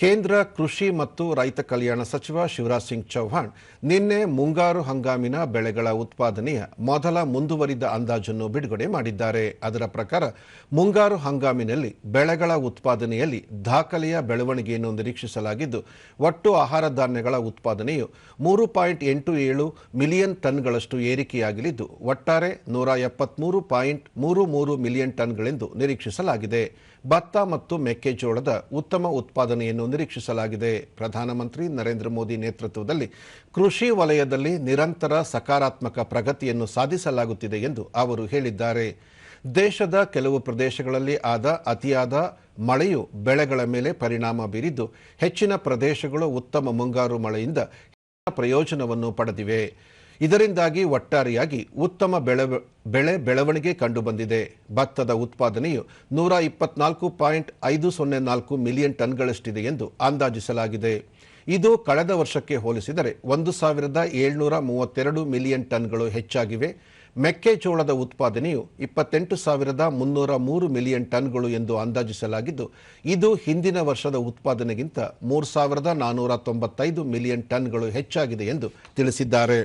ಕೇಂದ್ರ ಕೃಷಿ ಮತ್ತು ರೈತ ಕಲ್ಯಾಣ ಸಚಿವ ಶಿವರಾಜ್ ಸಿಂಗ್ ಚೌಹಾಣ್ ನಿನ್ನೆ ಮುಂಗಾರು ಹಂಗಾಮಿನ ಬೆಳೆಗಳ ಉತ್ಪಾದನೆಯ ಮೊದಲ ಮುಂದುವರಿದ ಅಂದಾಜನ್ನು ಬಿಡುಗಡೆ ಮಾಡಿದ್ದಾರೆ. ಅದರ ಪ್ರಕಾರ, ಮುಂಗಾರು ಹಂಗಾಮಿನಲ್ಲಿ ಬೆಳೆಗಳ ಉತ್ಪಾದನೆಯಲ್ಲಿ ದಾಖಲೆಯ ಬೆಳವಣಿಗೆಯನ್ನು ನಿರೀಕ್ಷಿಸಲಾಗಿದ್ದು, ಒಟ್ಟು ಆಹಾರ ಧಾನ್ಯಗಳ ಉತ್ಪಾದನೆಯು ಮೂರು ಪಾಯಿಂಟ್ ಎಂಟು ಏಳು ಮಿಲಿಯನ್ ಟನ್ಗಳಷ್ಟು ಏರಿಕೆಯಾಗಲಿದ್ದು, ಒಟ್ಟಾರೆ ನೂರ ಎಪ್ಪತ್ಮೂರು ಪಾಯಿಂಟ್ ಮೂರು ಮೂರು ಮಿಲಿಯನ್ ಟನ್ಗಳೆಂದು ನಿರೀಕ್ಷಿಸಲಾಗಿದೆ. ಭತ್ತ ಮತ್ತು ಮೆಕ್ಕೆಜೋಳದ ಉತ್ತಮ ಉತ್ಪಾದನೆಯನ್ನು ನಿರೀಕ್ಷಿಸಲಾಗಿದೆ. ಪ್ರಧಾನಮಂತ್ರಿ ನರೇಂದ್ರ ಮೋದಿ ನೇತೃತ್ವದಲ್ಲಿ ಕೃಷಿ ವಲಯದಲ್ಲಿ ನಿರಂತರ ಸಕಾರಾತ್ಮಕ ಪ್ರಗತಿಯನ್ನು ಸಾಧಿಸಲಾಗುತ್ತಿದೆ ಎಂದು ಅವರು ಹೇಳಿದ್ದಾರೆ. ದೇಶದ ಕೆಲವು ಪ್ರದೇಶಗಳಲ್ಲಿ ಆದ ಅತಿಯಾದ ಮಳೆಯು ಬೆಳೆಗಳ ಮೇಲೆ ಪರಿಣಾಮ ಬೀರಿದ್ದು, ಹೆಚ್ಚಿನ ಪ್ರದೇಶಗಳು ಉತ್ತಮ ಮುಂಗಾರು ಮಳೆಯಿಂದ ಪ್ರಯೋಜನವನ್ನು ಪಡೆದಿವೆ. ಇದರಿಂದಾಗಿ ಒಟ್ಟಾರೆಯಾಗಿ ಉತ್ತಮ ಬೆಳೆ ಬೆಳೆ ಬೆಳವಣಿಗೆ ಕಂಡುಬಂದಿದೆ. ಭತ್ತದ ಉತ್ಪಾದನೆಯು ನೂರ ಇಪ್ಪತ್ನಾಲ್ಕು ಪಾಯಿಂಟ್ ಐದು ಸೊನ್ನೆ ನಾಲ್ಕು ಮಿಲಿಯನ್ ಟನ್ಗಳಷ್ಟಿದೆ ಎಂದು ಅಂದಾಜಿಸಲಾಗಿದೆ. ಇದು ಕಳೆದ ವರ್ಷಕ್ಕೆ ಹೋಲಿಸಿದರೆ ಒಂದು ಸಾವಿರದ ಏಳ್ನೂರ ಮೂವತ್ತೆರಡು ಮಿಲಿಯನ್ ಟನ್ಗಳು ಹೆಚ್ಚಾಗಿವೆ. ಮೆಕ್ಕೆಜೋಳದ ಉತ್ಪಾದನೆಯು ಇಪ್ಪತ್ತೆಂಟು ಸಾವಿರದ ಮುನ್ನೂರ ಮೂರು ಮಿಲಿಯನ್ ಟನ್ಗಳು ಎಂದು ಅಂದಾಜಿಸಲಾಗಿದ್ದು, ಇದು ಹಿಂದಿನ ವರ್ಷದ ಉತ್ಪಾದನೆಗಿಂತ ಮೂರು ಸಾವಿರದ ನಾನ್ನೂರ ತೊಂಬತ್ತೈದು ಮಿಲಿಯನ್ ಟನ್ಗಳು ಹೆಚ್ಚಾಗಿದೆ ಎಂದು ತಿಳಿಸಿದ್ದಾರೆ.